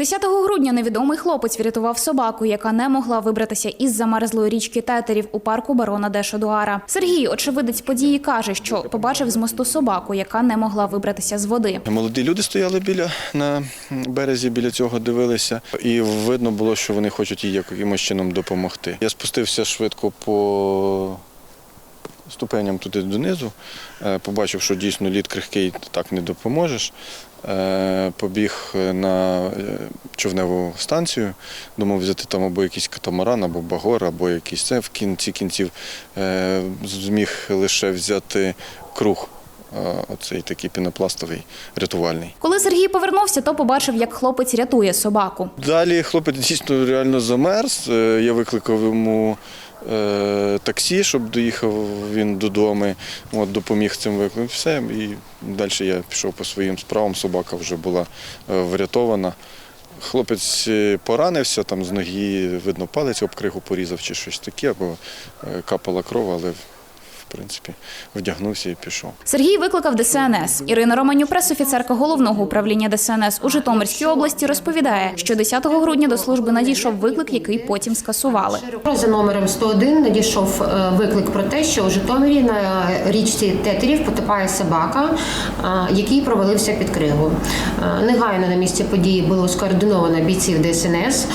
10 грудня невідомий хлопець врятував собаку, яка не могла вибратися із замерзлої річки Тетерів у парку барона Дешодуара. Сергій, очевидець події, каже, що побачив з мосту собаку, яка не могла вибратися з води. Молоді люди стояли біля на березі, біля цього дивилися, і видно було, що вони хочуть їй якимось чином допомогти. Я спустився швидко по ступеням туди донизу, е, побачив, що дійсно лід крихкий, так не допоможеш. Е, Побіг на е, човневу станцію, думав взяти там або якийсь катамаран, або багор, або якийсь це. В кінці кінців е, зміг лише взяти круг. Е, Оцей такий пінопластовий рятувальний. Коли Сергій повернувся, то побачив, як хлопець рятує собаку. Далі хлопець дійсно реально замерз. Е, Я викликав йому е, таксі, щоб доїхав він додому. От, допоміг цим викликом. Все. І далі я пішов по своїм справам. Собака вже була врятована. Хлопець поранився, там з ноги, видно, палець об кригу порізав чи щось таке, або капала кров, але в принципі вдягнувся і пішов. Сергій викликав ДСНС. Ірина Романюк, пресофіцерка головного управління ДСНС у Житомирській області, розповідає, що 10 грудня до служби надійшов виклик, який потім скасували. За номером 101 надійшов е, виклик про те, що у Житомирі на річці Тетерів потопає собака, е, який провалився під кригу. Е, Негайно на місці події було скоординовано бійців ДСНС,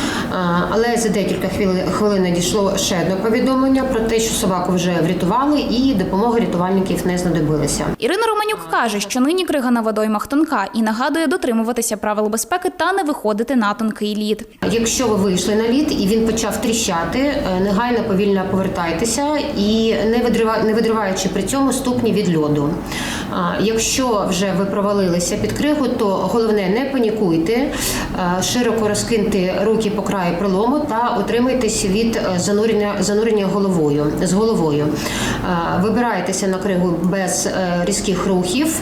але за декілька хвили- хвилин надійшло ще одне повідомлення про те, що собаку вже врятували і допомога рятувальників не знадобилася. Ірина Романюк каже, що нині крига на водоймах тонка і нагадує дотримуватися правил безпеки та не виходити на тонкий лід. Якщо ви вийшли на лід і він почав тріщати, е, негайно повільно повертайтеся і не видрива- не видриваючи при цьому ступні від льоду. Якщо вже ви провалилися під кригу, то головне не панікуйте, е, широко розкиньте руки по краю пролому та утримуйтесь від е, занурення, занурення головою з головою. Вибирайтеся на кригу без е, різких рухів.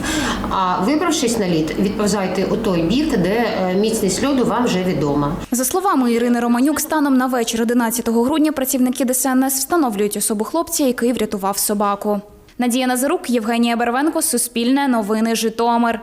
А вибравшись на лід, відповзайте у той бік, де е, міцність льоду вам вже відома. За словами Ірини Романюк, станом на вечір 11 грудня працівники ДСНС встановлюють особу хлопця, який врятував собаку. Надія Назарук, Євгенія Бервенко, Суспільне, Новини Житомир.